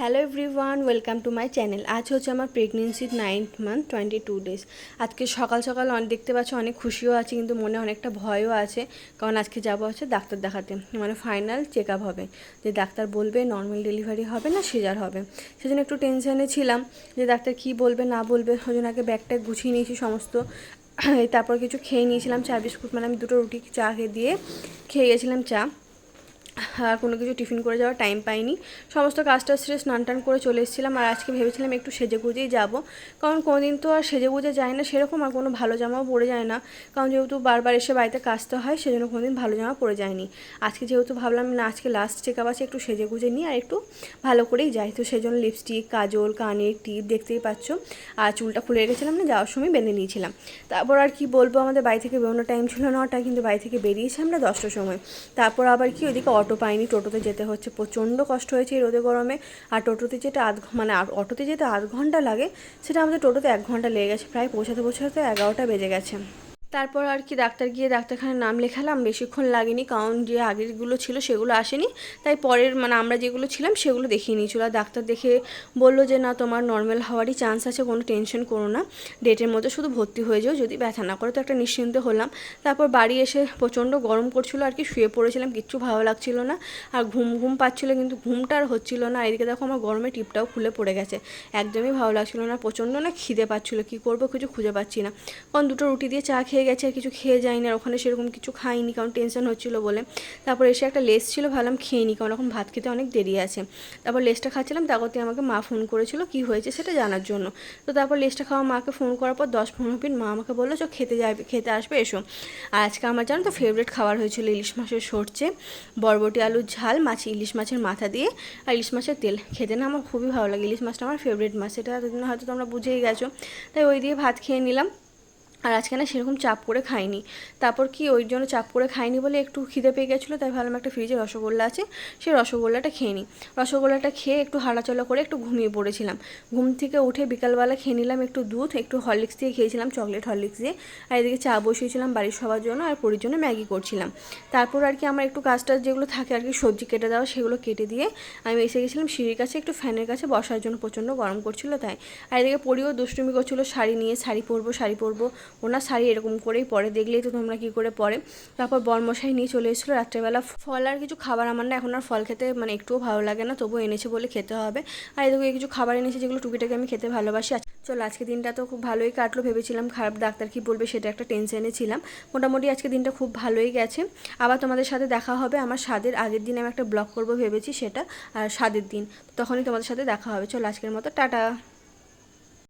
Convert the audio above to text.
Hello everyone, welcome to my channel. আজ হচ্ছে আমার প্রেগনেন্সির ninth month, twenty two days. আজকে সকাল সকাল অনেক, দেখতে পাচ্ছি অনেক খুশিও আছে, কিন্তু মনে অনেকটা ভয়ও আছে। কারণ আজকে যাব হচ্ছে ডাক্তার দেখাতে। মানে ফাইনাল চেক আপ হবে। যে ডাক্তার বলবে নর্মাল ডেলিভারি হবে না সিজার হবে। সেজন্য একটু টেনশনে ছিলাম যে ডাক্তার কি বলবে, না বলবে। ওই জন্য আগে ব্যাগটা গুছিয়ে নিয়েছি সমস্ত। তারপর কিছু খেয়ে নিয়েছিলাম, চা, বিস্কুট মানে আমি দুটো রুটি, চা খেয়ে দিয়ে খেয়ে গেছিলাম চা। আর কোনো কিছু টিফিন করে যাওয়ার টাইম পাইনি। সমস্ত কাজটা সেরে স্নান টান করে চলে এসেছিলাম আর আজকে ভেবেছিলাম একটু সেজে গুজেই যাব। কারণ কোনোদিন তো আর সেজে গুজে যায় না, সেরকম আর কোনো ভালো জামাও পরে যায় না। কারণ যেহেতু বারবার এসে বাড়িতে কাজতে হয়, সেজন্য কোনোদিন ভালো জামা পরে যায়নি। আজকে যেহেতু ভাবলাম না, আজকে লাস্ট চেক আপ আছে, একটু সেজে গুজে নিই আর একটু ভালো করেই যাই। তো সেই জন্য লিপস্টিক কাজল, কানের টিপ দেখতেই পাচ্ছ। আর চুলটা খুলে রেখেছিলাম না, যাওয়ার সময় বেঁধে নিয়েছিলাম। তারপর আর কি বলব, আমাদের বাড়ি থেকে বেরোনোর টাইম ছিল নটা, কিন্তু বাড়ি থেকে বেরিয়েছি আমরা দশটার সময়। তারপর আবার কি ওইদিকে অটো পাইনি, টোটোতে যেতে হচ্ছে। প্রচণ্ড কষ্ট হয়েছে এই রোদে গরমে। আর টোটোতে যেটা আধ মানে অটোতে যেতে আধ ঘণ্টা লাগে। সেটা আমাদের টোটোতে এক ঘণ্টা লেগে গেছে। প্রায় পৌঁছাতে পৌঁছাতে এগারোটা বেজে গেছে। তারপর আর কি ডাক্তার গিয়ে ডাক্তারখানার নাম লেখালাম, বেশিক্ষণ লাগেনি, কারণ যে আগেরগুলো ছিল সেগুলো আসেনি। তাই পরের মানে আমরা যেগুলো ছিলাম সেগুলো দেখিয়ে নিয়েছিল। আর ডাক্তার দেখে বলল যে, না, তোমার নর্মাল হওয়ারই চান্স আছে, কোনো টেনশন করো না। ডেটের মধ্যে শুধু ভর্তি হয়ে যাও, যদি ব্যথা না করে। তো একটা নিশ্চিন্ত হলাম। তারপর বাড়ি এসে প্রচণ্ড গরম করছিল, আর কি শুয়ে পড়েছিলাম, কিচ্ছু ভালো লাগছিল না। আর ঘুম ঘুম পাচ্ছিলো কিন্তু ঘুমটা আর হচ্ছিল না। এদিকে দেখো আমার গরমে টিপটাও খুলে পড়ে গেছে। একদমই ভালো লাগছিল না, প্রচণ্ড না খিদে পাচ্ছিলো, কী করব কিছু খুঁজে পাচ্ছি না। কারণ দুটো রুটি দিয়ে চা খেয়ে গেছে, আর কিছু খেয়ে যায়নি, আর ওখানে সেরকম কিছু খাইনি কারণ টেনশন হচ্ছিল বলে। তারপর এসে একটা লেস ছিল, ভাবলাম খেয়ে নিই কারণ এখন ভাত খেতে অনেক দেরি আছে। তারপর লেসটা খাচ্ছিলাম, তারপরে আমাকে মা ফোন করেছিল, কি হয়েছে সেটা জানার জন্য। তো তারপর লেসটা খাওয়া মাকে ফোন করার পর দশ পনেরো মিনিট মা আমাকে বলল চ খেতে যাবে, খেতে আসবে, এসো। আর আজকে আমার জানো তো ফেভারিট খাবার হয়েছিল ইলিশ মাছের সরচে বরবটি, আলুর ঝাল, মাছ ইলিশ মাছের মাথা দিয়ে। আর ইলিশ মাছের তেল, খেতে না আমার খুবই ভালো লাগে। ইলিশ মাছটা আমার ফেভারিট মাছ, সেটা এতদিন হয়তো তোমরা বুঝেই গেছো। তাই ওই দিয়ে ভাত খেয়ে নিলাম। আর আজকে না সেরকম চাপ করে খাইনি। তারপর কি ওই জন্য চাপ করে খাইনি বলে একটু খিদে পেয়ে গেছিল, তাই ভাবলাম একটা ফ্রিজে রসগোল্লা আছে সেই রসগোল্লাটা খেয়ে নিই। রসগোল্লাটা খেয়ে একটু হাঁটাচলা করে একটু ঘুমিয়ে পড়েছিলাম। ঘুম থেকে উঠে বিকালবেলা খেয়ে নিলাম একটু দুধ, একটু হরলিক্স দিয়ে খেয়েছিলাম চকলেট হরলিক্স দিয়ে। আর এদিকে চা বসিয়েছিলাম বাড়ির সবার জন্য আর পরির জন্য ম্যাগি করছিলাম। তারপর আর কি আমার একটু কাজটা যেগুলো থাকে আর কি, সবজি কেটে দেওয়া সেগুলো কেটে দিয়ে আমি এসে গেছিলাম সিঁড়ির কাছে, একটু ফ্যানের কাছে বসার জন্য প্রচণ্ড গরম করছিল তাই। আর এদিকে পরিও দুষ্টুমি করছিল, শাড়ি নিয়ে শাড়ি পরবো শাড়ি পরবো ওনার শাড়ি এরকম করেই পরে, দেখলেই তো তোমরা কী করে পরে। তারপর বরমশাই নিয়ে চলে এসেছিল রাত্রেবেলা। ফল আর কিছু খাবার আমার না এখন আর ফল খেতে মানে একটুও ভালো লাগে না, তবুও এনেছে বলে খেতে হবে। আর এদিকে কিছু খাবার এনেছে যেগুলো টুকিটাকে আমি খেতে ভালোবাসি। চলো, আজকে দিনটা তো খুব ভালোই কাটলো, ভেবেছিলাম খারাপ ডাক্তার কি বলবে সেটা একটা টেনশনে ছিলাম। মোটামুটি আজকে দিনটা খুব ভালোই গেছে। আবার তোমাদের সাথে দেখা হবে, আমার স্বাদের আগের দিন আমি একটা ব্লগ করব ভেবেছি সেটা, আর স্বাদের দিন, তখনই তোমাদের সাথে দেখা হবে। চলো, আজকের মতো, টাটা।